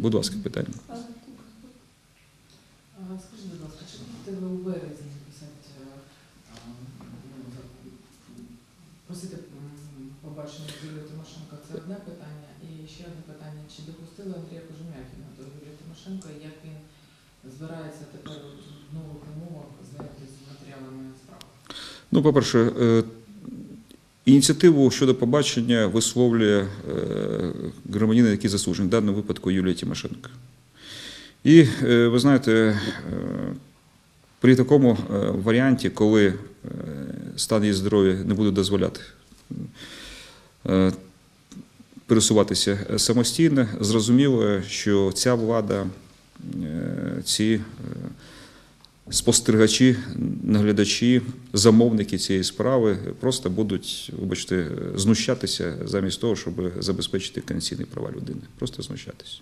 Будь ласка, питання. Скажіть, будь ласка, чи будете ви у березні писати, е, ну, просити побачення з Юлією Тимошенко? Це одне питання. І ще одне питання. Чи допустили Андрія Кожем'якіна до Юлії Тимошенко, і як він збирається тепер в нових умовах знайомитися з матеріалами справи? Ну, по-перше, е, ініціативу щодо побачення висловлює е, громадянин, який засуджений, в даному випадку Юлія Тимошенко. І е, ви знаєте, е, при такому варіанті, коли стан її здоров'я не буде дозволяти пересуватися самостійно, зрозуміло, що ця влада, ці спостерігачі, наглядачі, замовники цієї справи просто будуть, вибачте, знущатися замість того, щоб забезпечити конституційні права людини. Просто знущатися.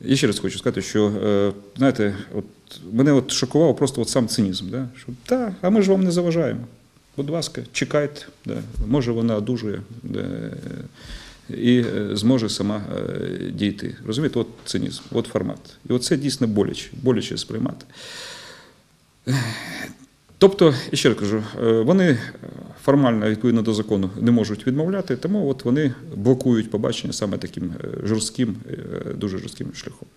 Я ще раз хочу сказати, що е, знаєте, от мене от шокував просто от сам цинізм. Да? Що так, а ми ж вам не заважаємо. Будь ласка, чекайте, да. може вона одужує да, і е, зможе сама е, дійти. Розумієте, от цинізм, от формат. І от це дійсно боляче, боляче сприймати. Тобто, і ще раз кажу, е, вони формально, відповідно до закону, не можуть відмовляти, тому от вони блокують побачення саме таким жорстким, дуже жорстким шляхом.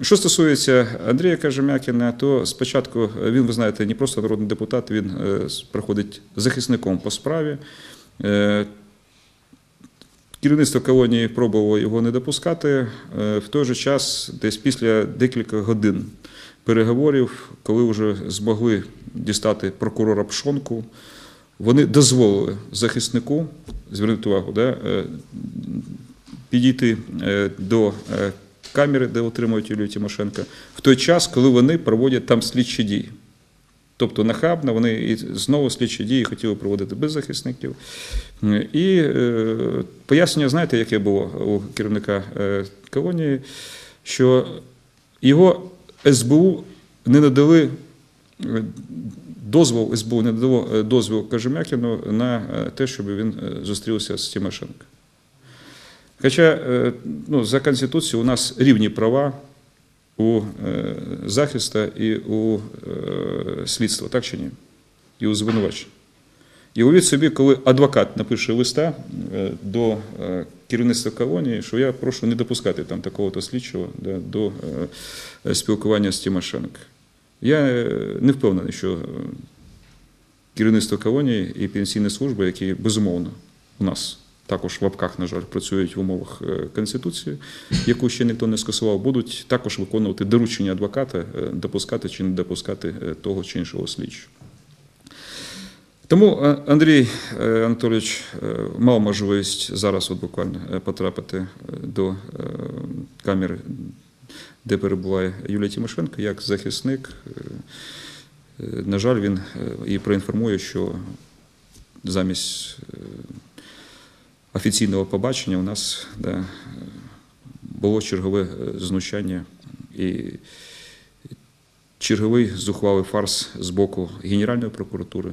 Що стосується Андрія Кажем'якіна, то спочатку він, ви знаєте, не просто народний депутат, він проходить захисником по справі. Керівництво колонії пробувало його не допускати. Е, В той же час, десь після декілька годин переговорів, коли вже змогли дістати прокурора Пшонку, вони дозволили захиснику, звернути увагу, да, е, підійти е, до камери, де отримують Юлію Тимошенко, в той час, коли вони проводять там слідчі дії. Тобто нахабно вони і знову слідчі дії хотіли проводити без захисників. І е, пояснення, знаєте, яке було у керівника е, колонії, що його СБУ не надали е, дозвол, СБУ не надало дозвіл Кажем'якіну на те, щоб він зустрівся з Тимошенко. Хоча ну, за Конституцією у нас рівні права у захисту і у слідства, так чи ні? І у звинувачення. І уявіть собі, коли адвокат напише листа е, до е, керівництва колонії, що я прошу не допускати там такого-то слідчого да, до е, спілкування з Тимошенко. Я не впевнений, що керівництво колонії і пенсійні служби, які безумовно у нас також в лапках, на жаль, працюють в умовах Конституції, яку ще ніхто не скасував, будуть також виконувати доручення адвоката, допускати чи не допускати того чи іншого слідчого. Тому е, Андрій е, Анатолійович е, мав можливість зараз, от буквально, потрапити до камери, де перебуває Юлія Тимошенко, як захисник. На жаль, він і проінформує, що замість офіційного побачення у нас да, було чергове знущання і черговий зухвалий фарс з боку Генеральної прокуратури,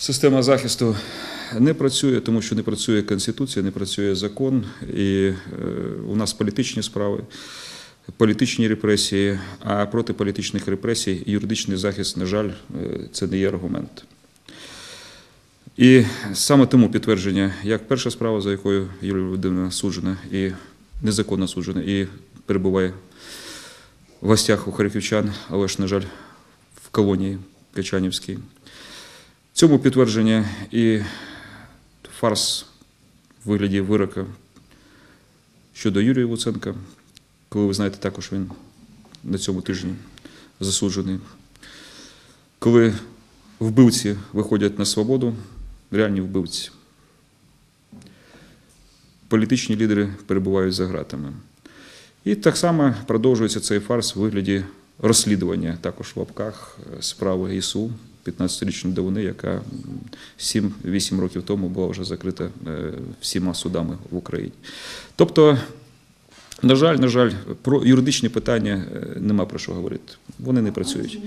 система захисту не працює, тому що не працює Конституція, не працює закон, і е, у нас політичні справи, політичні репресії, а проти політичних репресій юридичний захист, на жаль, е, це не є аргумент. І саме тому підтвердження, як перша справа, за якою Юлія Володимирівна суджена і незаконно суджена, і перебуває в гостях у харківчан, але ж, на жаль, в колонії Качанівській. Цьому підтвердження і фарс в вигляді вирока щодо Юрія Луценка, коли ви знаєте, також він на цьому тижні засуджений. Коли вбивці виходять на свободу, реальні вбивці. Політичні лідери перебувають за ґратами. І так само продовжується цей фарс у вигляді розслідування також в лапках е, справи ІСУ 15-річної давини, яка 7-8 років тому була вже закрита е, всіма судами в Україні. Тобто, на жаль, на жаль, про юридичні питання е, нема про що говорити. Вони не працюють.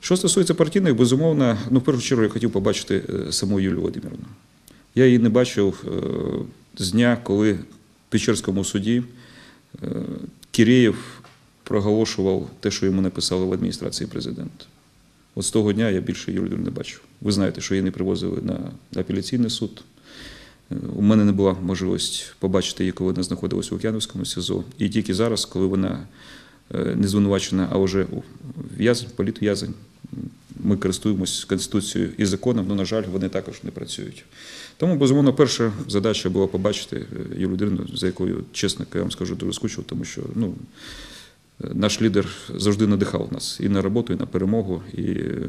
Що стосується партійних, безумовно, ну в першу чергу я хотів побачити е, саму Юлію Володимирівну. Я її не бачив з дня, коли в Печерському суді Кірєєв проголошував те, що йому написали в адміністрації президента. От з того дня я більше Юлію не бачив. Ви знаєте, що її не привозили на апеляційний суд. Е, У мене не була можливість побачити її, коли вона знаходилася в Лук'яновському СІЗО. І тільки зараз, коли вона е, не звинувачена, а вже в'язень, політв'язень, ми користуємося Конституцією і законом, але, на жаль, вони також не працюють. Тому, безумовно, перша задача була побачити е, Юлію Володимирівну, за якою, чесно, я вам скажу, дуже скучив, тому що ну, наш лідер завжди надихав нас і на роботу, і на перемогу. І е,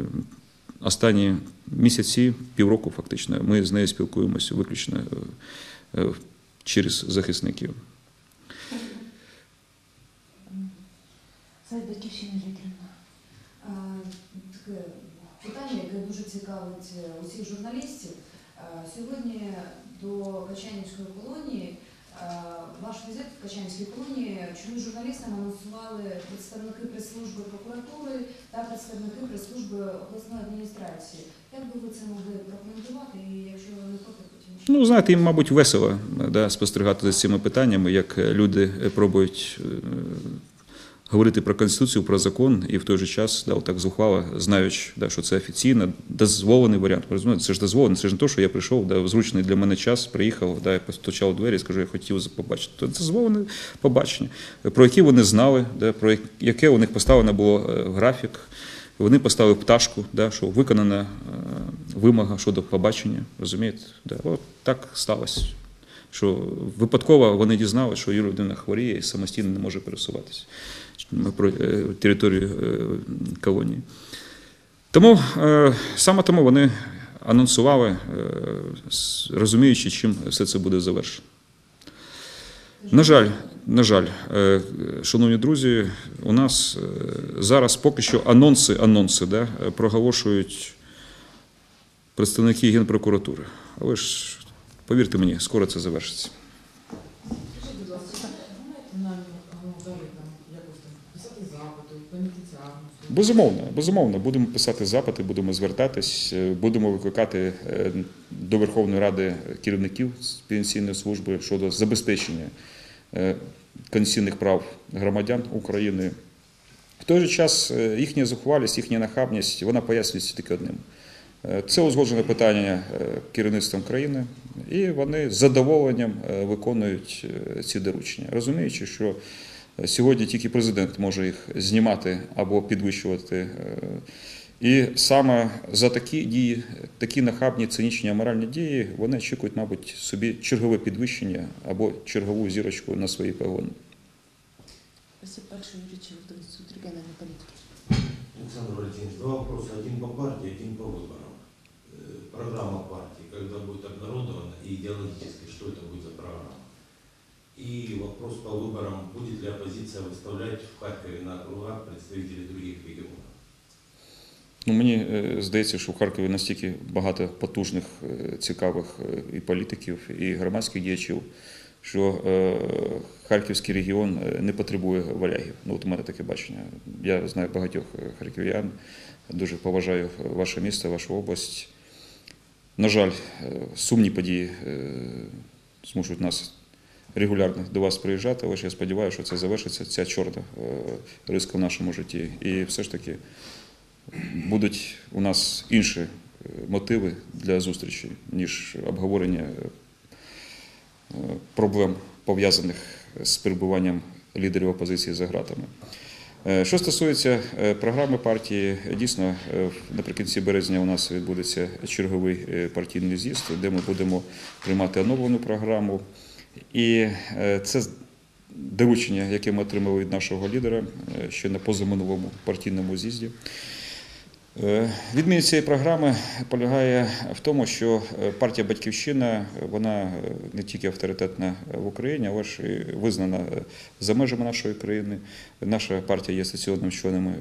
останні місяці, півроку фактично, ми з нею спілкуємося виключно е, е, через захисників. Сайт Батьківщини. Таке питання, яке дуже цікавить усіх журналістів. Сьогодні до Качанівської колонії, ваш візит в Качанській колонії чому журналістам анонсували представники прес-служби прокуратури та представники прес-служби обласної адміністрації. Як би ви це могли прокоментувати і якщо ви не проти, потім? Ну, знаєте, їм, мабуть, весело да, спостерігати за цими питаннями, як люди пробують е, говорити про Конституцію, про закон, і в той же час да, так зухвало, знаючи, да, що це офіційно, дозволений варіант. Це ж дозволений, це ж не то, що я прийшов, да, в зручний для мене час, приїхав, да, я постучав у двері і скажу, я хотів побачити. То дозволене побачення, про які вони знали, да, про яке у них поставлено було е, графік. Вони поставили пташку, да, що виконана е, вимога щодо побачення. Розумієте? Да, от так сталося. Що випадково вони дізналися, що Юрій людина хворіє і самостійно не може пересуватися територію е, колонії. Тому е, саме тому вони анонсували, е, розуміючи, чим все це буде завершено. На жаль, на жаль, е, шановні друзі, у нас е, зараз поки що анонси, анонси да, е, проголошують представники Генпрокуратури. Але ж повірте мені, скоро це завершиться. Скажіть, будь ласка, ви маєте намір ну, далі там якось там писати запити, в пенітенціарну службу? Безумовно, безумовно, будемо писати запити, будемо звертатись, е, будемо викликати е, до Верховної Ради керівників пенсійної служби щодо забезпечення конституційних прав громадян України. В той же час е, їхня зухвалість, їхня нахабність, вона пояснюється тільки одним. Це узгоджене питання керівництвом країни, і вони з задоволенням виконують ці доручення, розуміючи, що сьогодні тільки президент може їх знімати або підвищувати. е, І саме за такі дії, такі нахабні, цинічні, аморальні дії, вони очікують, мабуть, собі чергове підвищення або чергову зірочку на свої погони. Спасибо большое, Юрий Чевов, Институт региональной политики. Александр Валентинович, два вопроса. Один по партии, один по выборам. Э, Программа партии, когда будет обнародована, и идеологически, что это будет за программа? И вопрос по выборам, будет ли оппозиция выставлять в Харькове на округах представителей других регионов? Ну, мені е, здається, що в Харкові настільки багато потужних, е, цікавих е, і політиків, і громадських діячів, що Харківський регіон не потребує валягів. Ну, от у мене таке бачення. Я знаю багатьох харків'ян, дуже поважаю ваше місто, вашу область. На жаль, сумні події змушують нас регулярно до вас приїжджати, але ж я сподіваюся, що це завершиться, ця чорна е, риска в нашому житті. І все ж таки будуть у нас інші е, мотиви для зустрічі, ніж обговорення е, проблем, пов'язаних з перебуванням лідерів опозиції за ґратами. Що стосується програми партії, дійсно наприкінці березня у нас відбудеться черговий партійний з'їзд, де ми будемо приймати оновлену програму. І е, це доручення, яке ми отримали від нашого лідера е, ще на позаминулому партійному з'їзді. Е, Відмінність цієї програми полягає в тому, що партія Батьківщина вона не тільки авторитетна в Україні, але ж визнана за межами нашої країни. Наша партія є асоційним членом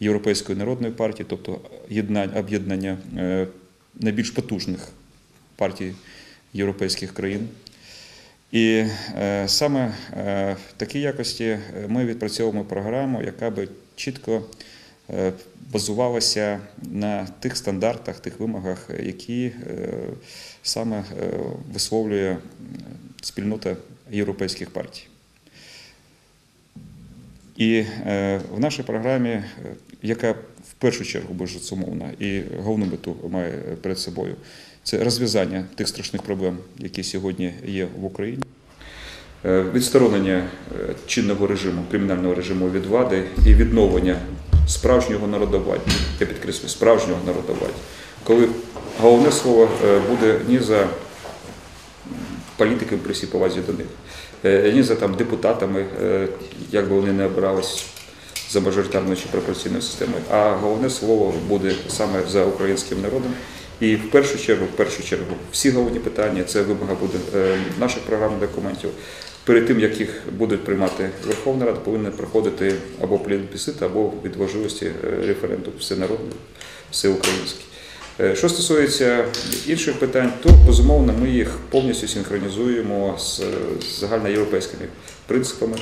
Європейської народної партії, тобто об'єднання найбільш потужних партій європейських країн. І е, саме е, в такій якості е, ми відпрацьовуємо програму, яка би чітко базувалася на тих стандартах, тих вимогах, які саме висловлює спільнота європейських партій. І в нашій програмі, яка в першу чергу безумовна і головну мету має перед собою, це розв'язання тих страшних проблем, які сьогодні є в Україні. Е, Відсторонення е, чинного режиму, кримінального режиму від влади і відновлення справжнього народовладдя, я підкреслюю, справжнього народовладдя, коли головне слово е, буде ні за політиками при всій повазі до них, ні за там депутатами, як би вони не обирались за мажоритарною чи пропорційною системою, а головне слово буде саме за українським народом. І в першу чергу, в першу чергу, всі головні питання це вимога буде е, наших програмних документів. Перед тим, як їх будуть приймати Верховна Рада, повинен проходити або плебісцит, або від важливості е, референдум всенародний, всеукраїнський. Е, Що стосується інших питань, то безумовно ми їх повністю синхронізуємо з загальноєвропейськими принципами,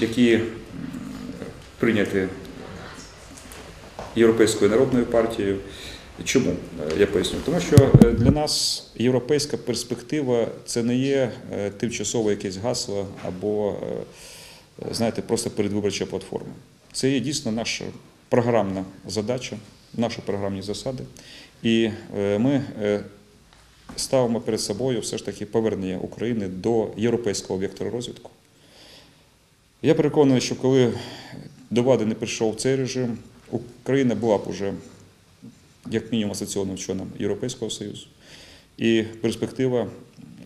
які прийняті Європейською народною партією. Чому Е, я поясню? Тому що е, для нас європейська перспектива це не є е, тимчасове якесь гасло або знаєте, просто передвиборча платформа. Це є дійсно наша програмна задача, наші програмні засади. І ми ставимо перед собою все ж таки повернення України до європейського вектора розвитку. Я переконаний, що коли до влади не прийшов цей режим, Україна була б уже як мінімум асоційним членом Європейського Союзу. І перспектива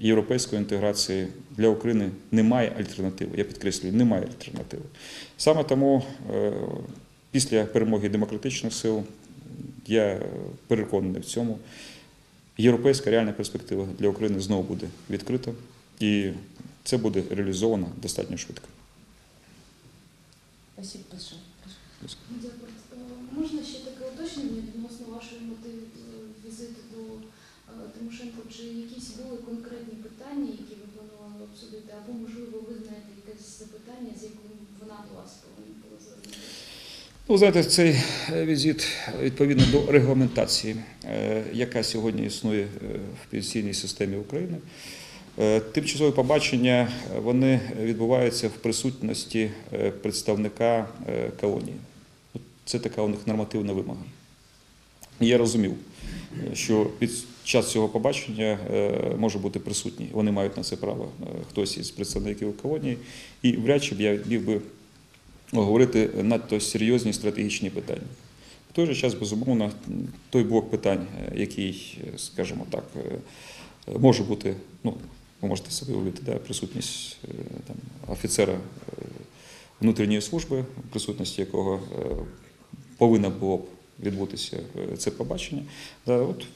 європейської інтеграції для України немає альтернативи. Я підкреслюю, немає альтернативи. Саме тому е, після перемоги демократичних сил я переконаний в цьому. Європейська реальна перспектива для України знову буде відкрита, і це буде реалізовано достатньо швидко. Спасибо большое. Можна ще таке уточнення відносно вашої мети е, візиту до е, Тимошенко? Чи якісь були конкретні питання, які ви планували обсудити, або можливо ви знаєте якесь запитання, з яким вона до вас повинна була звернутися? Ну, знаєте, цей е, візит відповідно до регламентації, яка сьогодні існує в пенсійній системі України. Тимчасові побачення вони відбуваються в присутності представника колонії. Це така у них нормативна вимога. Я розумів, що під час цього побачення е, може бути присутній. Вони мають на це право е, хтось із представників колонії. І вряд чи б я міг би говорити надто серйозні стратегічні питання. В той же час, безумовно, той блок питань, е, який, скажімо так, може бути, ну, ви можете собі уявити, да, присутність там, офіцера внутрішньої служби, в присутності якого повинно було б відбутися е, це побачення. От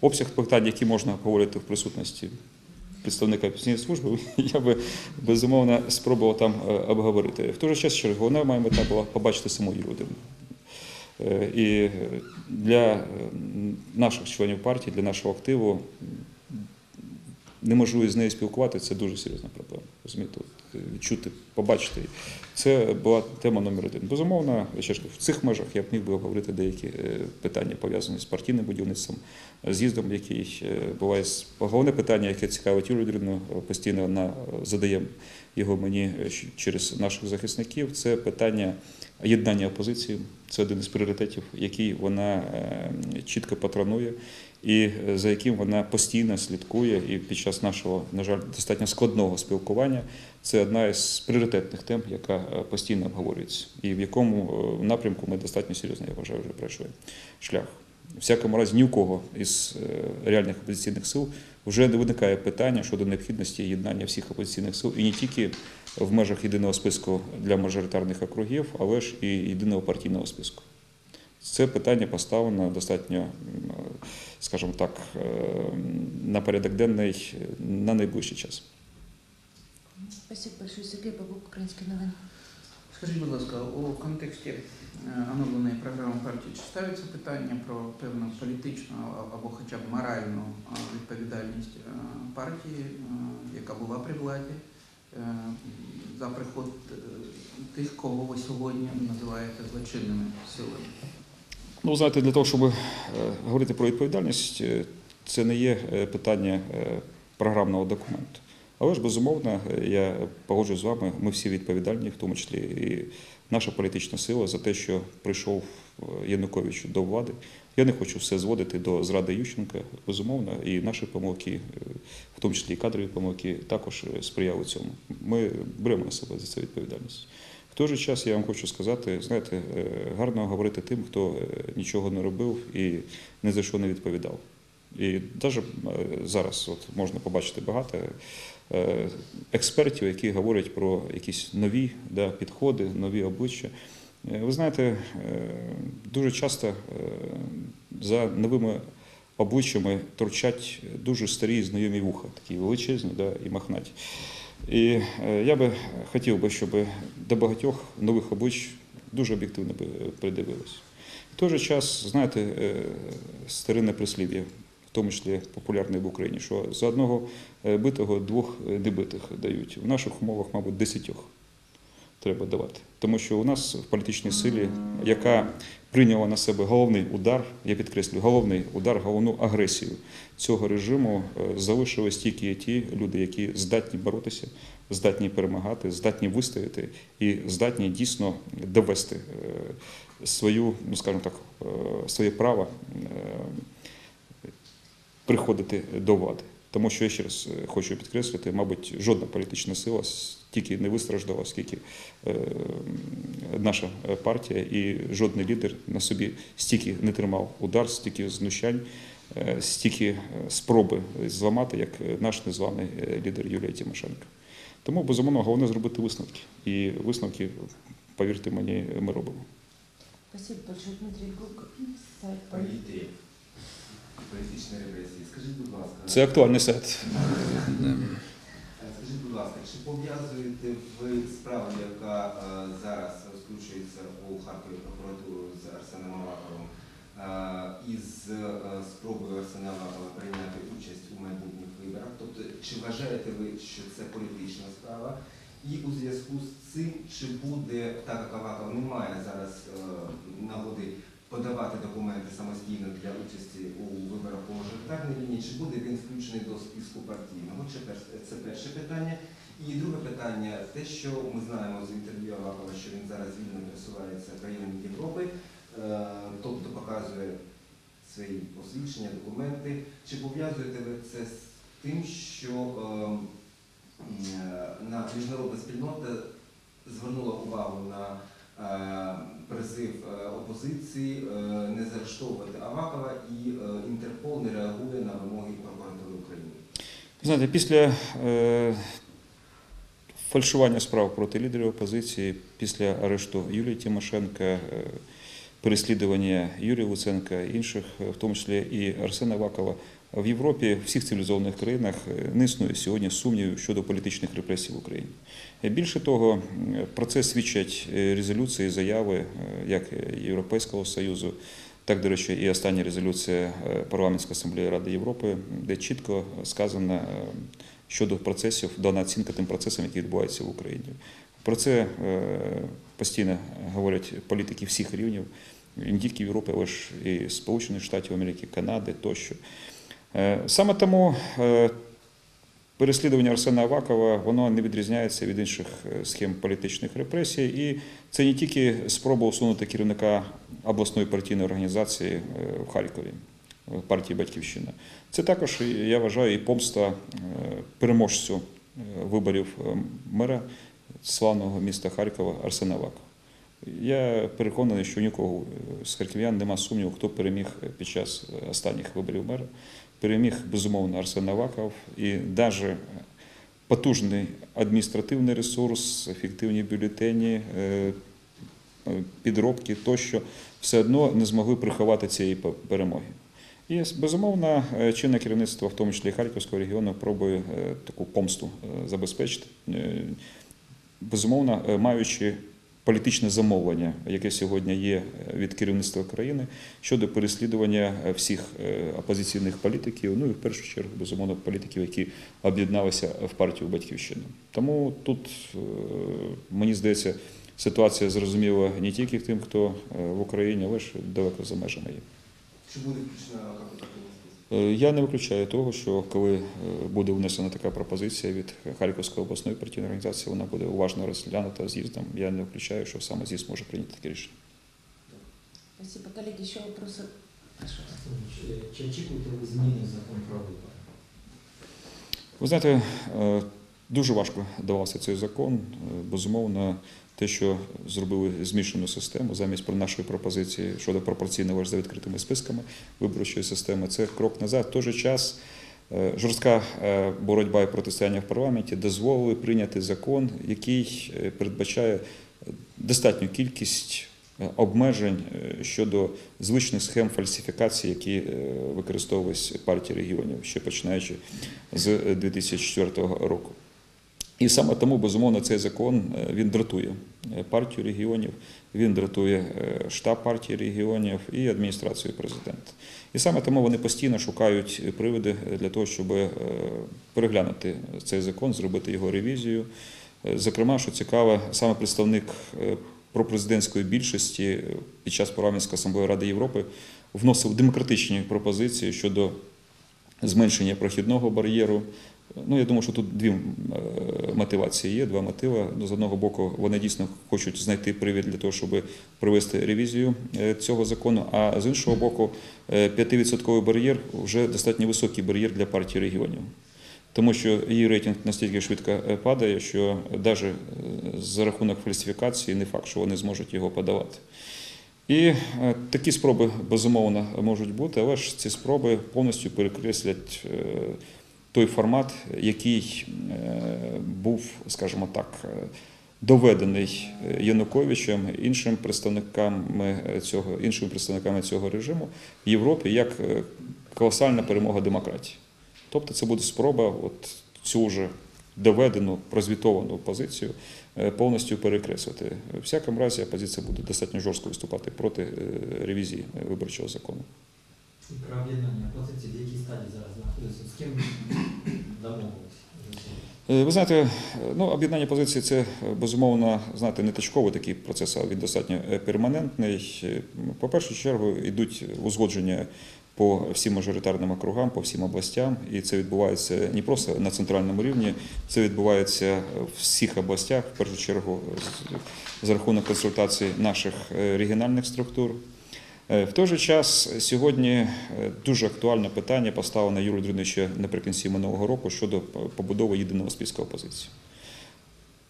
обсяг питань, які можна обговорити в присутності представника пенсійної служби, я би безумовно спробував там е, обговорити. В той же час, що головна моя мета була побачити саму Володимирівну. Е, І для е, наших членів партії, для нашого активу неможливість з нею спілкуватися це дуже серйозна проблема. Розумієте, е, відчути, побачити. її. Це була тема номер один. Безумовно, ще ж в цих межах я б міг би обговорити деякі е, питання пов'язані з партійним будівництвом, з'їздом, який е, буває головне питання, яке цікавить Юлію Юрівну, е, постійно вона задає його мені е, через наших захисників. Це питання єднання опозиції. Це один із пріоритетів, який вона е, чітко патронує і е, за яким вона постійно слідкує. І під час нашого, на жаль, достатньо складного спілкування це одна із пріоритетних тем, яка е, постійно обговорюється, і в якому е, напрямку ми достатньо серйозно, я вважаю, вже пройшли шлях. Всякому разі, ні у кого із реальних опозиційних сил вже не виникає питання щодо необхідності єднання всіх опозиційних сил і не тільки в межах єдиного списку для мажоритарних округів, але ж і єдиного партійного списку. Це питання поставлено достатньо, скажімо так, е, на порядок денний на найближчий час. Спасибо большое, Сергей Бабук, Українські новини. Скажіть, будь ласка, у контексті е, оновленої програми партії чи ставиться питання про певну політичну або хоча б моральну е, відповідальність е, партії, е, яка була при владі, е, за приход е, тих, кого ви сьогодні називаєте злочинними силами? Ну, знаєте, для того, щоб е, говорити про відповідальність, е, це не є е, питання програмного документу. Але ж, безумовно, я погоджуюсь з вами, ми всі відповідальні, в тому числі і наша політична сила за те, що прийшов Янукович до влади. Я не хочу все зводити до зради Ющенка, безумовно, і наші помилки, в тому числі і кадрові помилки, також сприяли цьому. Ми беремо на себе за це відповідальність. В той же час я вам хочу сказати, знаєте, е, гарно говорити тим, хто е, нічого не робив і ні за що не відповідав. І навіть зараз от можна побачити багато е, експертів, які говорять про якісь нові да, підходи, нові обличчя. Е, Ви знаєте, е, дуже часто е, за новими обличчями торчать дуже старі знайомі вуха, такі величезні да, і махнаті. І е, я би хотів би, щоб до багатьох нових облич дуже об'єктивно би придивилися. В той же час, знаєте, е, старинне прислів'я, в тому числі популярне в Україні, що за одного е, битого двох дебитих дають. В наших умовах, мабуть, десятьох треба давати. Тому що у нас в політичній силі, яка прийняла на себе головний удар, я підкреслюю, головний удар, головну агресію цього режиму, е, залишились тільки ті люди, які здатні боротися, здатні перемагати, здатні вистояти і здатні дійсно довести е, свою, ну скажімо так, е, своє право приходити до влади. Тому що я ще раз хочу підкреслити, мабуть, жодна політична сила стільки не вистраждала, скільки е, наша партія, і жодний лідер на собі стільки не тримав удар, стільки знущань, е, стільки е, спроби зламати, як наш незваний лідер Юлія Тимошенко. Тому, безумовно, головне зробити висновки. І висновки, повірте мені, ми робимо. Спасибо большое, Дмитрий Гук, сайт політики, політичні репресії. Скажіть, будь ласка, Це актуальний сайт. Е, скажіть, будь ласка, чи пов'язуєте ви справу, яка е, зараз розкручується у Харкові прокуратурою з Арсеном Аваковим, е, із спробою Арсена Авакова прийняти участь у майбутніх виборах? Тобто, чи вважаєте ви, що це політична справа? І у зв'язку з цим, чи буде, так як Аваков не має зараз нагоди подавати документи самостійно для участі у виборах по мажоритарній лінії, чи буде він включений до списку партійного? Це перше питання. І друге питання, те, що ми знаємо з інтерв'ю Авакова, що він зараз вільно пересувається країнами Європи, е, тобто показує свої посвідчення, документи. Чи пов'язуєте ви це з тим, що е, м, е, на міжнародна спільнота звернула увагу на е, призив е, опозиції е, не заарештовувати Авакова і е, Інтерпол не реагує на вимоги прокуратури України? Знаєте, після фальшування справ проти лідерів опозиції, після арешту Юлії Тимошенка, переслідування Юрія Луценка, інших, в тому числі і Арсена Авакова, в Європі, в всіх цивілізованих країнах е, не існує сьогодні сумнівів щодо політичних репресій в Україні. Е, Більше того, про це свідчать е, резолюції, заяви як Європейського Союзу, так, до речі, і остання резолюція Парламентської асамблеї Ради Європи, де чітко сказано щодо процесів, дана оцінка тим процесам, які відбуваються в Україні. Про це постійно говорять політики всіх рівнів, не тільки в Європі, але ж і Сполучених Штатів Америки, Канади тощо. Е, Саме тому е, переслідування Арсена Авакова воно не відрізняється від інших е, схем політичних репресій, і це не тільки спроба усунути керівника обласної партійної організації в Харкові партії Батьківщина. Це також, я вважаю, і помста переможцю виборів мера славного міста Харкова Арсена Авакова. Я переконаний, що нікого з харків'ян нема сумніву, хто переміг під час останніх виборів мера. Переміг, безумовно, Арсен Аваков. І навіть потужний адміністративний ресурс, ефективні бюлетені, е, підробки тощо, все одно не змогли приховати цієї перемоги. І безумовно, е, чинне керівництво, в тому числі Харківського регіону, пробує е, таку помсту забезпечити. Безумовно, маючи політичне замовлення, яке сьогодні є е, від керівництва країни щодо переслідування е, всіх е, опозиційних політиків, ну і в першу чергу, безумовно, політиків, які об'єдналися в партію Батьківщина. Тому тут мені здається, ситуація зрозуміла не тільки тим, хто в Україні, але ж далеко за межами є. Чи буде включена Я не виключаю того, що коли е, буде внесена така пропозиція від Харківської обласної партійної організації, вона буде уважно розглянута з'їздом. Я не виключаю, що саме з'їзд може прийняти таке рішення. Спасибо. Коллеги, еще вопросы? Чи очікуєте ви зміни в закон про вибори? Ви знаєте, е, дуже важко давався цей закон. Е, Безумовно, те, що зробили змішану систему замість нашої пропозиції щодо пропорційного за відкритими списками виборчої системи, це крок назад. В той же час е, жорстка е, боротьба і протистояння в парламенті дозволили прийняти закон, який е, передбачає достатню кількість обмежень щодо звичних схем фальсифікації, які використовувались партії регіонів, ще починаючи з е, 2004 року. І саме тому, безумовно, цей закон е, він дратує е, партію регіонів, він дратує е, штаб партії регіонів і адміністрацію президента. І саме тому вони постійно шукають приводи для того, щоб переглянути цей закон, зробити його ревізію. Зокрема, що цікаво, саме представник пропрезидентської більшості під час парламентської асамблеї Ради Європи вносив демократичні пропозиції щодо зменшення прохідного бар'єру. Ну, я думаю, що тут дві е, мотивації є, два мотиви. Ну, З одного боку, вони дійсно хочуть знайти привід для того, щоб провести ревізію е, цього закону. А з іншого боку, е, 5% бар'єр вже достатньо високий бар'єр для партії регіонів. Тому що її рейтинг настільки швидко е, падає, що навіть за рахунок фальсифікації не факт, що вони зможуть його подавати. І е, такі спроби безумовно можуть бути, але ж ці спроби повністю перекреслять е, той формат, який е, був, скажімо так, е, доведений е, Януковичем іншим представниками цього, іншими представниками цього режиму в Європі як колосальна перемога демократії. Тобто це буде спроба от цю вже доведену, прозвітовану позицію повністю перекреслити. В всякому разі, опозиція буде достатньо жорстко виступати проти ревізії виборчого закону. Про об'єднання позицій, в якій стадії зараз знаходиться? З ким домовились? Е, Ви знаєте, е, ну, об'єднання позицій це е, безумовно знаєте, не точковий такий процес, а він достатньо перманентний. По першу чергу йдуть узгодження по всім мажоритарним округам, по всім областям, і це відбувається не просто на центральному рівні, це відбувається в всіх областях, в першу чергу за рахунок консультацій наших регіональних структур. Е, В той же час сьогодні е, дуже актуальне питання поставлене Юрою Друдною наприкінці минулого року щодо побудови єдиного списку опозиції.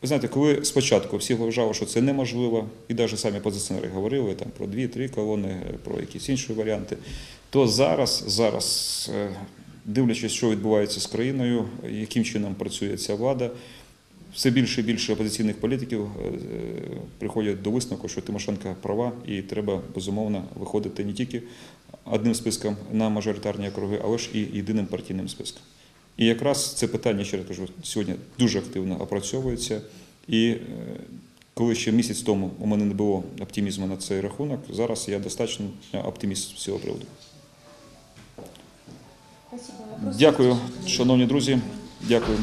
Ви знаєте, коли спочатку всі вважали, що це неможливо, і навіть самі позиціонери говорили там про дві-три колони, е, про якісь інші варіанти, то зараз, зараз, дивлячись, що відбувається з країною, яким чином працює ця влада, все більше і більше опозиційних політиків е, приходять до висновку, що Тимошенко права, і треба безумовно виходити не тільки одним списком на мажоритарні округи, але ж і єдиним партійним списком. І якраз це питання, ще раз кажу, сьогодні дуже активно опрацьовується. І е, коли ще місяць тому у мене не було оптимізму на цей рахунок, зараз я достатньо оптиміст з цього приводу. Дякую, шановні друзі. Дякую.